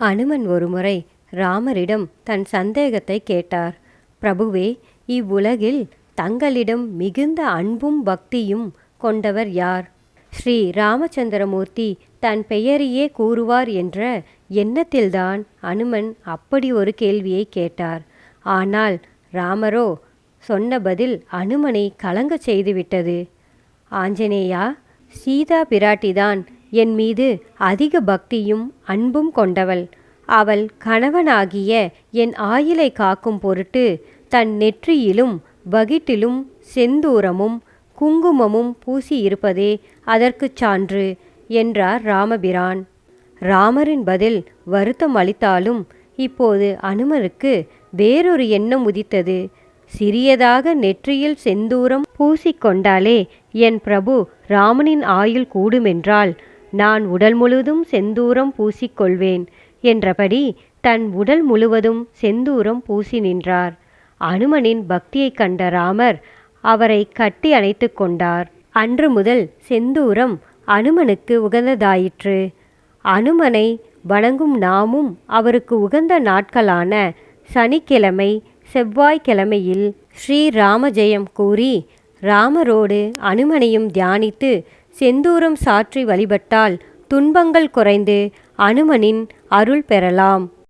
அனுமன் ஒருமுறை ராமரிடம் தன் சந்தேகத்தை கேட்டார். பிரபுவே இவ்வுலகில் தங்களிடம் மிகுந்த அன்பும் பக்தியும் கொண்டவர் யார்? ஸ்ரீ ராமச்சந்திரமூர்த்தி தன் பெயரையே கூறுவார் என்ற எண்ணத்தில்தான் அனுமன் அப்படி ஒரு கேள்வியை கேட்டார். ஆனால் ராமரோ சொன்ன பதில் அனுமனை கலங்கச் செய்துவிட்டது. ஆஞ்சநேயா சீதா பிராட்டிதான் என் மீது அதிக பக்தியும் அன்பும் கொண்டவள். அவள் கணவனாகிய என் ஆயிலை காக்கும் பொருட்டு தன் நெற்றியிலும் வகிட்டிலும் செந்தூரமும் குங்குமமும் பூசியிருப்பதே அதற்குச் சான்று என்றார் ராமபிரான். ராமரின் பதில் வருத்தம் அளித்தாலும் இப்போது அனுமனுக்கு வேறொரு எண்ணம் உதித்தது. சிறியதாக நெற்றியில் செந்தூரம் பூசிக்கொண்டாலே என் பிரபு ராமனின் ஆயுள் கூடுமென்றால் நான் உடல் முழுதும் செந்தூரம் பூசிக்கொள்வேன் என்றபடி தன் உடல் முழுவதும் செந்தூரம் பூசி நின்றார். அனுமனின் பக்தியைக் கண்ட ராமர் அவரை கட்டி அணைத்து கொண்டார். அன்று முதல் செந்தூரம் அனுமனுக்கு உகந்ததாயிற்று. அனுமனை வணங்கும் நாமும் அவருக்கு உகந்த நாட்களான சனிக்கிழமை செவ்வாய்க்கிழமையில் ஸ்ரீராம ஜெயம் கூறி ராமரோடு அனுமனையும் தியானித்து செந்தூரம் சாற்றி வழிபட்டால் துன்பங்கள் குறைந்து அனுமனின் அருள் பெறலாம்.